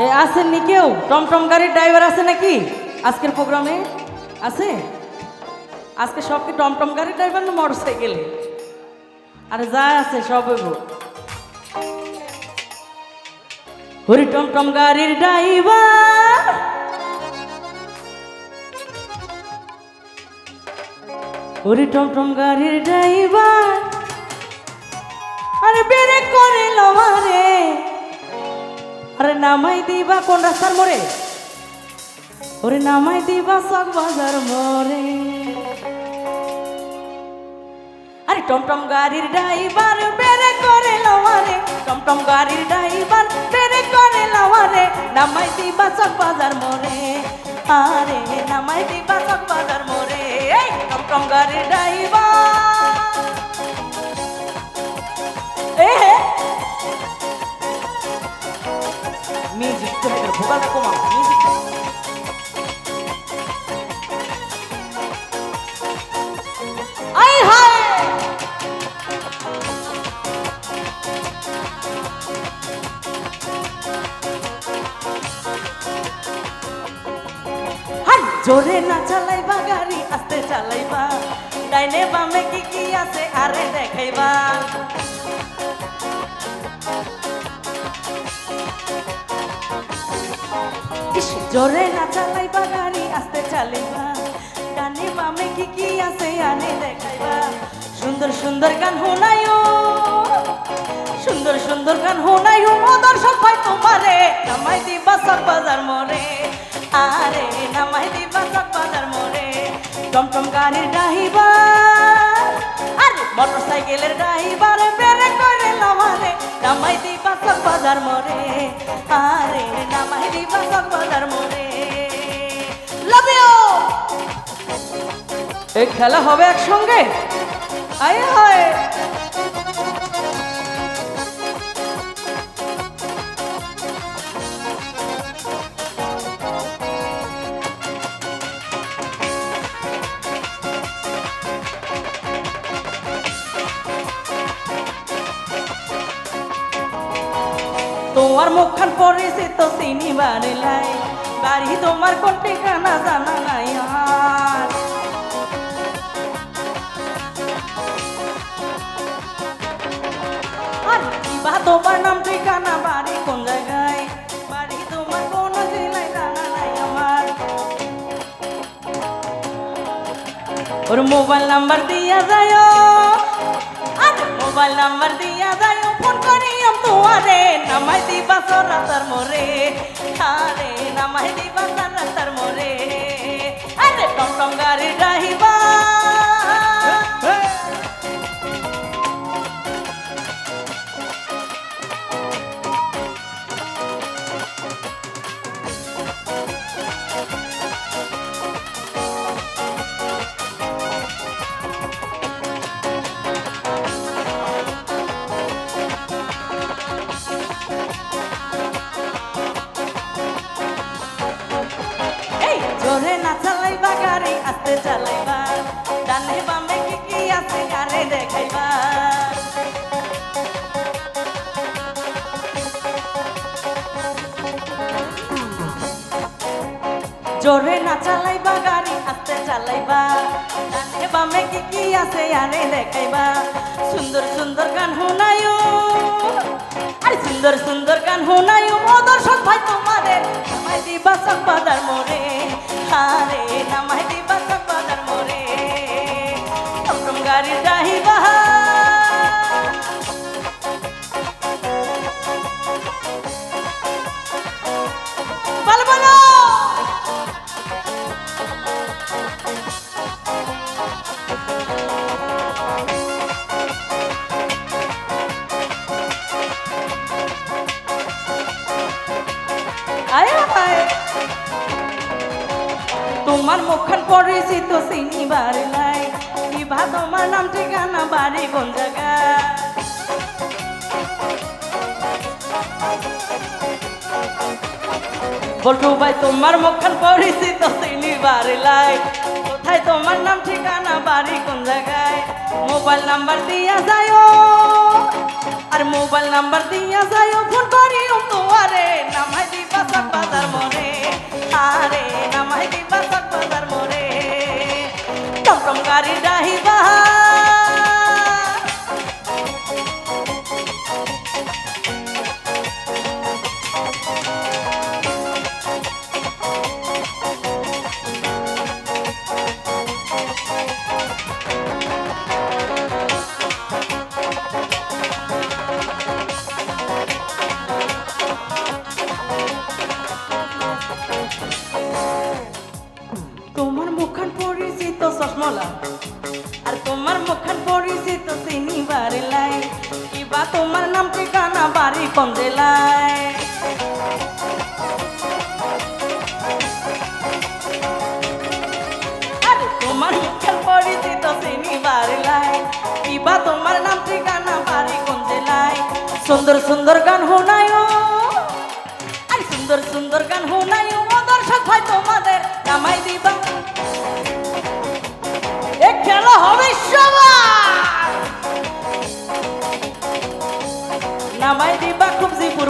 এ আসেননি কেউ? টমটম গাড়ির ড্রাইভার আছে নাকি? আজকের প্রোগ্রামে? আছে? আজকে সব কি টমটম গাড়ির ড্রাইভার না মোটর সাইকেলে আরে যা আছে, সব হরি টমটম গাড়ির ড্রাইভার। হরি টমটম গাড়ির ড্রাইভার। আরে বেড়ে করে লমারে আরে নামাই দিবা কোন রাস্তার মোড়ে? ওরে নামাই দিবা সব বাজার মোড়ে। আরে টমটম গাড়ির ড্রাইভার বেড়ে করে লমারে টমটম গাড়ির ড্রাইভার বেড়ে করে লমারে নামাই দিবা সব বাজার মোড়ে। আরে নামাই দিবা সব বাজার মোড়ে, এই টমটম গাড়ির ড্রাইভার। এ মিউজিক তো ভোকালটা কমাও মিউজিক আই হায় হাই জোরে না চালাইবা গাড়ি আস্তে চালাইবা ডাইনে বামে কি কি আছে আরে দেখাইবা জোরে না চালাইবা গাড়ি আস্তে চালাইবা ডানে বামে কি কি আছে, আনে দেখাইবা। সুন্দর সুন্দর গান হোনায়ো সুন্দর সুন্দর গান হোনায়ো মদর সবাই তোমারে নামাই দিবা সব বাজার মরে আরে, নামাই দিবা সব বাজার মরে টমটম গাড়ির ড্রাইভার, আরে মোটর সাইকেলের ড্রাইভার লামারে নামাই দিবা সব বাজার মরে। আরে, নামাই দিবা সব বাজার মরে। লাভ ইউ এই খেলা হবে একসঙ্গে? আয় হায় তোমার মুখখান পড়েছে তো চিনি বাড়িলাই বাড়ি তোমার কোন ঠিকানা জানা নাই আর কিবা তোমার নাম, ঠিকানা, বাড়ি কোন জায়গায়? বাড়ি তোমার কোন জেলায় জানা নাই আমার। ওর মোবাইল নাম্বার দিয়া যায় মোবাইল নাম্বার দিয়া যায় ফোন করি তোমারে নামাই দিবা সরাতার মোরে। আরে নামাই দিবা সরাতার মোরে। আরে টমটম গাড়ি ড্রাইভার জোরে না চালাইবা গাড়ি আস্তে চালাইবা। ডানে বামে কি আছে আরে দেখাইবা। জোরে না চালাইবা চালাইবা ডানে বামে কি কি আছে আরে দেখাইবা। সুন্দর সুন্দর গান শোনায়ো আরে সুন্দর সুন্দর গান শোনায়ো মদর সব ভাই তোমাদের নামাই দিবা বাজার মোরে আরে নামাই দিবা বাজার মোরে টমটম গাড়ি তোমার মুখখান পড়েছি তো চিনিবার নাই। কিবা তোমার নাম, ঠিকানা, বাড়ি কোন জায়গা? বল্টু ভাই, তোমার মুখখান পড়েছি তো চিনিবার লাই কোথায় তোমার নাম, ঠিকানা, বাড়ি কোন জায়গায়? মোবাইল নাম্বার দিয়া যায় আর মোবাইল নাম্বার দিয়া যাইও। ফোন করিও তোমারে নামাই দিবা বাজার মোরে আরে নামাই দিবা সাত বাজার মোরে টমটম গাড়ি ডাহিবা তোমার নাম ঠিকানা বাড়ি জেলায়? আরে তোমার মুখখান পরিচিত চিনিবার লাই কিবা তোমার নাম ঠিকানা বাড়ি কোন জেলায়? সুন্দর সুন্দর গান শোনায়ও আর সুন্দর সুন্দর গান শোনায়ও দর্শক ভাই তোমাদের নামাই দিবা। এ খেলা হবে সবার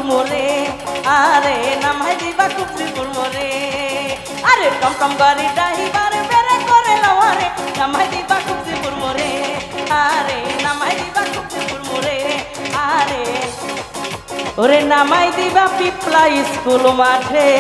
খুবজিপুর মোরে আরে নামাই দিবা খুবজিপুর মোরে আরে টমটম গাড়ি ডাইবার বেড়ে করে লওয়ারে নামাই দিবা খুবজিপুর মোরে আরে নামাই দিবা খুবজিপুর মোরে আরে ওরে নামাই দিবা পিপলা স্কুল মাঠে।